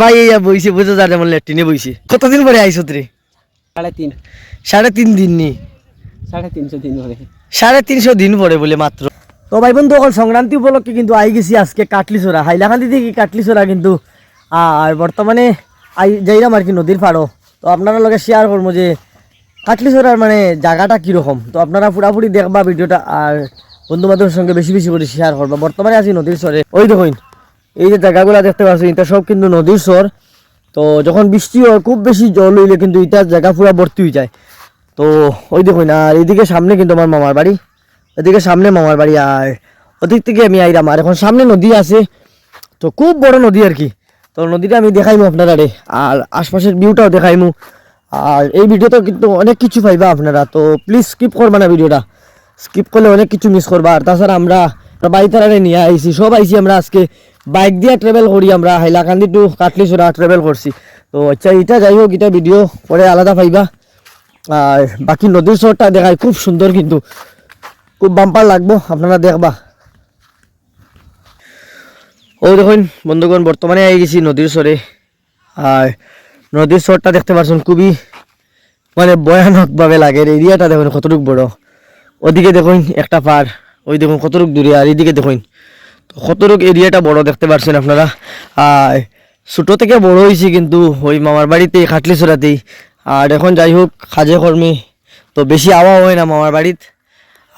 ভাই এই বইছে বুঝে যার যেমন ল্যাট্রিনে বইছে। কতদিন পরে আইসো রে সাড়ে তিন। সাড়ে তিন দিন নি? সাড়ে তিনশো দিন ধরে সাড়ে তিনশো দিন পরে বলে মাত্র। তো ভাই বন্ধু অকল সংক্রান্তি উপলক্ষে কিন্তু আই গেছি আজকে কাটলিছড়া। হাইলাকান্দি থেকে কাটলিছড়া কিন্তু। আর বর্তমানে আই যাইলাম আর কি নদীর পাড়ও তো আপনারা লগে শেয়ার করব যে কাটলিছড়ার মানে জায়গাটা কীরকম। তো আপনারা পুরাপুরি দেখবা ভিডিওটা আর বন্ধু বান্ধবের সঙ্গে বেশি বেশি করে শেয়ার করবা। বর্তমানে আছি নদীর স্বরে ওই দেখুন। এই যে জায়গাগুলো দেখতে পাচ্ছি এটা সব কিন্তু নদীর স্বর। তো যখন বৃষ্টি হয়, খুব বেশি জল হইলে কিন্তু এটার জায়গা পুরো ভর্তি হয়ে যায়। তো ওই দেখুন, আর এইদিকে সামনে কিন্তু আমার মামার বাড়ি। এদিকে সামনে মামার বাড়ি, আর ওদিক থেকে আমি আইরাম। আর এখন সামনে নদী আছে। তো খুব বড় নদী আর কি। তো নদীটা আমি দেখাইমু আপনারা রে আর আশপাশের ভিউটাও দেখাইমু। আর এই ভিডিওতে কিন্তু অনেক কিছু পাইবা আপনারা। তো প্লিজ স্কিপ করবা না ভিডিওটা। স্কিপ করলে অনেক কিছু মিস করবা। আর তাছাড়া আমরা বাড়ি তারারে নিয়ে আইছি, সব আইছি আমরা আজকে। বাইক দিয়ে ট্রাভেল করি আমরা হাইলাকান্দি টু কাটলিছড়া ট্রাভেল করছি তো আচ্ছা এটা যাই হোক এটা ভিডিও পরে আলাদা পাইবা। আর বাকি নদীর শহরটা দেখায় খুব সুন্দর কিন্তু। খুব বাম্পার লাগবো, আপনারা দেখবা। ও দেখুন, বন্ধুগণ বর্তমানে আই গেছি নদীর সরে আর নদীর শহরটা দেখতে পাচ্ছেন খুবই মানে ভয়ানকভাবে লাগে। এরিয়াটা দেখুন কতটুক বড়। ওদিকে দেখুন একটা পার ওই দেখুন কতটুক দূরে, আর এদিকে দেখুন কতটুক এরিয়াটা বড় দেখতে পাচ্ছেন আপনারা? ছোটো থেকে বড় হয়েছি কিন্তু, ওই মামার বাড়িতেই খাটলি চড়াতেই আর এখন যাই হোক, কাজে কর্মে, তো বেশি আওয়া হয় না মামার বাড়িত।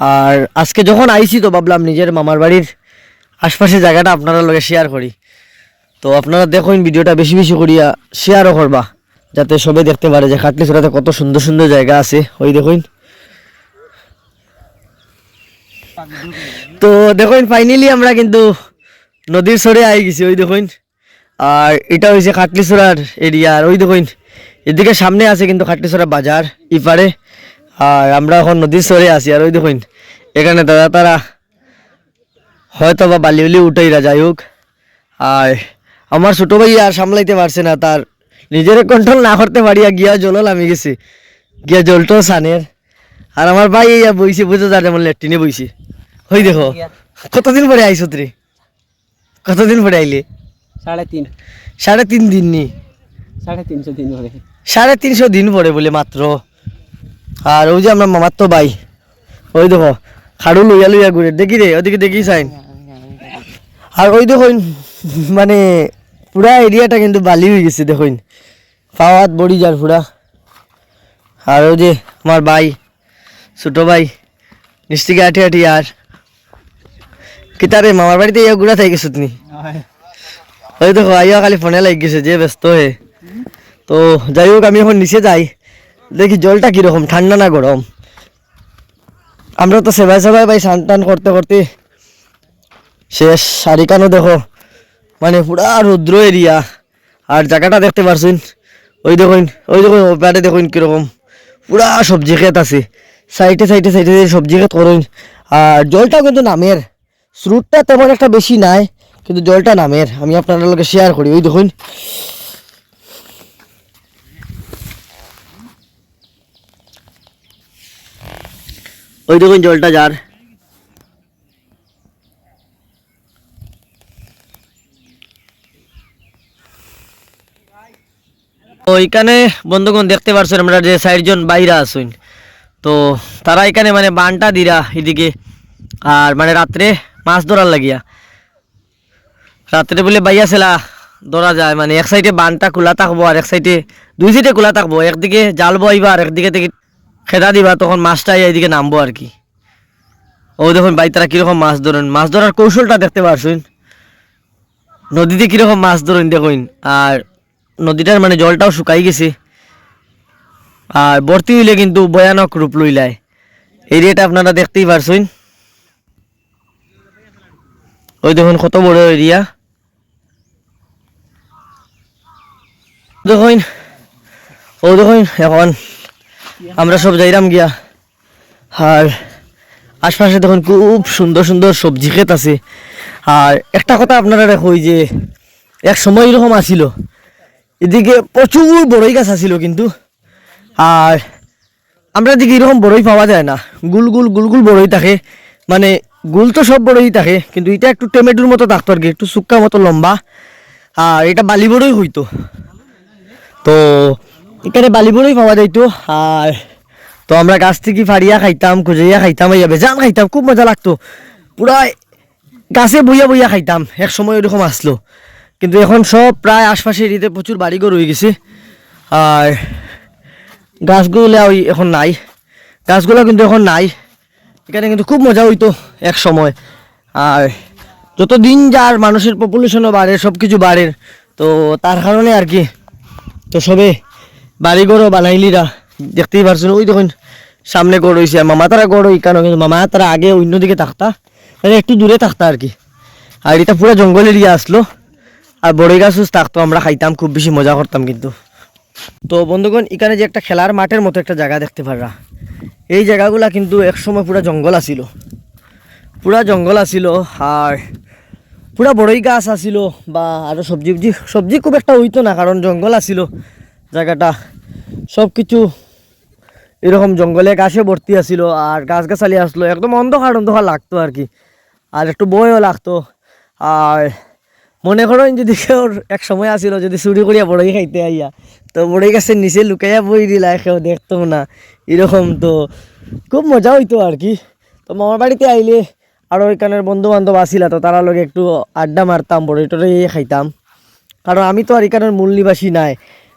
আর আজকে যখন আইছি তো ভাবলাম নিজের মামার বাড়ির আশপাশের জায়গাটা আপনারা লগে শেয়ার করি। তো আপনারা দেখুন ভিডিওটা বেশি বেশি করিয়া শেয়ারও করবা, যাতে সবাই দেখতে পারে যে খাটলি চড়াতে কত সুন্দর সুন্দর জায়গা আছে। ওই দেখুন। তো দেখুন ফাইনালি আমরা কিন্তু নদীর সরে আই গেছি, ওই দেখুন। আর এটা হয়েছে খাটলিছড়ার এরিয়া আর ওই দেখুন, এদিকে সামনে আছে কিন্তু খাটলিছড়া বাজার, ইপারে। আর আমরা এখন নদীর সরে আছি, আর ওই দেখুন, এখানে দাদা তারা হয়তো বা বালি উলি উঠাইরা যাই হোক। আর আমার ছোটো ভাই আর সামলাইতে পারছে না, তার নিজের কন্ট্রোল না করতে পারিয়া গিয়া জলও নামি গেছে। গিয়া জলটাও সানের। আর আমার ভাই ইয়া বইছে বুঝে যার যেমন ল্যাট্রিনে বইছে। হই দেখো। কতদিন পরে আইসো রে কতদিন পরে আইলে? সাড়ে তিন। সাড়ে তিন দিন নি। সাড়ে তিনশো দিন ধরে সাড়ে তিনশো দিন পরে বলে মাত্র। আর ওই যে আমরা মামার তো ভাই ওই দেখো খাড়ু লইয়া লইয়া ঘুরে। দেখি রে ওদিকে দেখি সাইন। আর ওই দেখুন মানে পুরা এরিয়াটা কিন্তু বালি হয়ে গেছে দেখুন পাওয়াত বড়ি যার পুরা। আর ওই যে আমার ভাই ছোট ভাই নিশ্চিকে আঠি আঠি আর কিতারে মামার বাড়িতে ইয়া থাই গেছো তুমি। ওই দেখো আইয়া খালি ফোনে লাগ গেছে যে ব্যস্ত হয়ে তো যাই হোক আমি এখন নিচে যাই। দেখি জলটা কীরকম ঠান্ডা না গরম আমরা তো সেবাই সেবাই ভাই স্নান টান করতে করতে শেষ শাড়িকানো দেখো মানে পুরা রুদ্র এরিয়া আর জায়গাটা দেখতে পারছেন ওই দেখুন ওই দেখুন ওপারে দেখুন কীরকম পুরা সবজি ক্ষেত আছে। সাইডে সাইডে সাইডে সবজি ক্ষেত করুন আর জলটা কিন্তু নামের স্রোতটা তেমন একটা বেশি নাই, কিন্তু জলটা নামের, আমি আপনার লোকে শেয়ার করি ওই দেখুন। ওই দেখুন জলটা যার। তো বন্ধুগণ দেখতে পারছেন আমরা যে চারজন বাইরা আসুন তো তারা এখানে মানে বানটা দিরা এদিকে। আর মানে রাত্রে মাছ ধরার লাগিয়া। রাত্রে বলে বাইয়া ছেলা ধরা যায় মানে এক সাইডে বানটা খোলা থাকব আর এক সাইডে দুই সাইডে খোলা থাকব। একদিকে জাল বইবা আর একদিকে থেকে খেদা দিবা, তখন মাছটা এইদিকে নামবো আর কি। ও দেখুন বাই তারা কীরকম মাছ ধরেন। মাছ ধরার কৌশলটা দেখতে পারছেন। নদীতে কীরকম মাছ ধরেন দেখুন। আর নদীটার মানে জলটাও শুকাই গেছে। আর ভর্তি হইলে কিন্তু ভয়ানক রূপ লইলায়। এরিয়াটা আপনারা দেখতেই পারছেন। ওই দেখুন কত বড় এরিয়া। দেখুন, ও দেখুন, এখন আমরা সব যাইরাম গিয়া। আর আশপাশে দেখুন খুব সুন্দর সুন্দর সবজি ক্ষেত আছে। আর একটা কথা আপনারা দেখো যে এক সময় এরকম আসিল এদিকে প্রচুর বড়ই গাছ আছিল কিন্তু। আর আমরা দিকে এরকম বড়ই পাওয়া যায় না। গুল গুল গুল গুল বড়ই থাকে। মানে গুল তো সব বড়ই থাকে, কিন্তু এটা একটু টমেটোর মতো থাকতো আর কি, একটু শুক্কা মতো লম্বা। আর এটা বালিবড়ই হইতো। তো এখানে বালিবড়ই পাওয়া যাইতো। আর তো আমরা গাছ থেকে ফাড়িয়া খাইতাম, খুঁজাইয়া খাইতাম ইয়া বেজান খাইতাম, খুব মজা লাগতো। পুরা গাছে বইয়া বইয়া খাইতাম, এক সময় ওরকম আসলো। কিন্তু এখন সব প্রায় আশপাশে এরিতে প্রচুর বাড়িঘর হয়ে গেছে। আর গাছগুলো ওই এখন নাই। গাছগুলো কিন্তু এখন নাই। এখানে কিন্তু খুব মজা হইতো এক সময়। আর যত দিন যার মানুষের পপুলেশনও বাড়ে সব কিছু বাড়ে, তো তার কারণে আর কি। তো সবে বাড়িঘরও বানাইলিরা দেখতেই পারছেন, ওই দেখুন, সামনে গড় হয়েছে মামা তারা গড় ওই কারণ কিন্তু মামা তারা আগে অন্যদিকে থাকতা মানে একটু দূরে থাকতা আর কি। আর এটা পুরো জঙ্গল এরিয়া আসলো। আর বড়ই গাছ থাকতো, আমরা খাইতাম, খুব বেশি মজা করতাম কিন্তু। তো বন্ধুগণ, এখানে যে একটা খেলার মাঠের মতো একটা জায়গা দেখতে পাররা। এই জায়গাগুলা কিন্তু একসময় পুরা জঙ্গল আছিল। পুরা জঙ্গল আছিল আর পুরা বড়ই গাছ আছিল বা আরও সবজি উবজি, সবজি খুব একটা হইতো না কারণ জঙ্গল আছিল জায়গাটা। সব কিছু এরকম জঙ্গলে গাছে ভর্তি আছিল আর গাছ গাছালি আসলো, একদম অন্ধকার অন্ধকার লাগতো আর কি। আর একটু বয়ও লাগতো। আর মনে করেন যদি কেউ এক সময় আসিল যদি চুরি করিয়া বড়ই খাইতে আইয়া, তো বড়ই গাছের নিচে লুকাইয়া বই দিলা কেউ দেখতো না, এরকম তো। খুব মজা হইতো আর কি। তো মামার বাড়িতে আইলে আরও এখানের বন্ধু বান্ধব আসিলা তো তারা লগে একটু আড্ডা মারতাম, বড়ই টড়ই খাইতাম। কারণ আমি তো আর এখানের মূল নিবাসী নাই,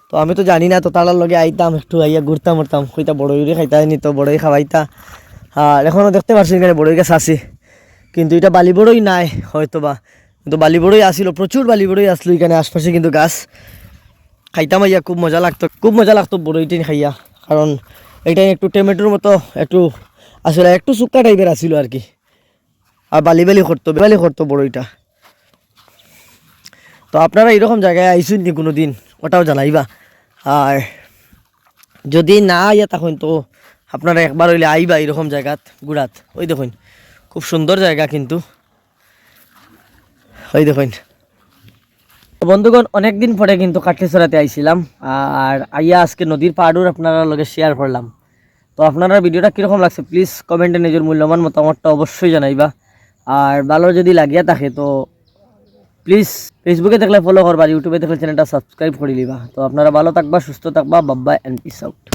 তো আমি তো জানি না, তো তারার লগে আইতাম, একটু আইয়া ঘুরতাম উরতাম কইতা বড়ই খাইতা নি তো বড়ই খাওয়াইতা। আর এখনও দেখতে পারছি এখানে বড়ই গাছ আছে, কিন্তু এটা বালি বড়ই নাই হয়তো বা কিন্তু বালি বড়ই আসিল প্রচুর বালি বড়ই আসলো এখানে আশপাশে কিন্তু গাছ। খাইতাম আইয়া, খুব মজা লাগতো, খুব মজা লাগতো বড়ইটি খাইয়া। কারণ এটা একটু টমেটোর মতো একটু আসলে একটু শুক্কা টাইপের আসিল আর কি আর বালি বালি করতো বালি করতো বড়ইটা তো আপনারা এরকম জায়গায় আইসুন নি কোনো দিন ওটাও জানাইবা। আর যদি না আইয়া তখন তো আপনারা একবার হইলে আইবা এরকম জায়গাত, গুড়াত। ওই দেখুন, খুব সুন্দর জায়গা কিন্তু। ওই দেখুন। বন্ধুগণ, অনেকদিন পরে কিন্তু কাটলিছড়াতে আইছিলাম, আর আইয়া আজকে নদীর পাহাড়ুর আপনারা লগে শেয়ার করলাম। তো আপনারা ভিডিওটা কীরকম লাগছে প্লিজ কমেন্টে নিজের মূল্যবান মতামতটা অবশ্যই জানাইবা। আর ভালো যদি লাগিয়া থাকে, তো প্লিজ ফেসবুকে দেখলে ফলো করবা ইউটিউবে দেখলে চ্যানেলটা সাবস্ক্রাইব করে দিবা তো আপনারা ভালো থাকবা, সুস্থ থাকবা বাব্বা অ্যান্ড পিস আউট